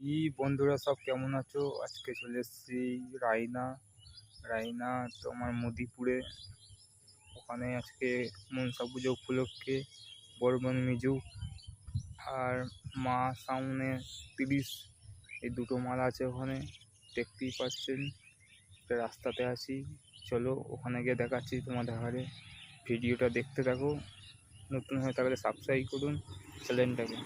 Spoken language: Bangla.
ই বন্ধুরা সব কেমন আছো? আজকে চলে এসেছি রায়না। রায়না তোমার মদিপুরে। ওখানে আজকে মনসা পুজো উপলক্ষে বর্মন মিজু আর মা সামনে তিরিশ। এই দুটো মাল আছে ওখানে, দেখতেই পাচ্ছেন। রাস্তাতে আছি। চলো ওখানে গিয়ে দেখাচ্ছি তোমাদের হারে। ভিডিওটা দেখতে থাকো। নতুন হয়ে থাকলে সাবস্ক্রাইব করুন চ্যানেলটাকে।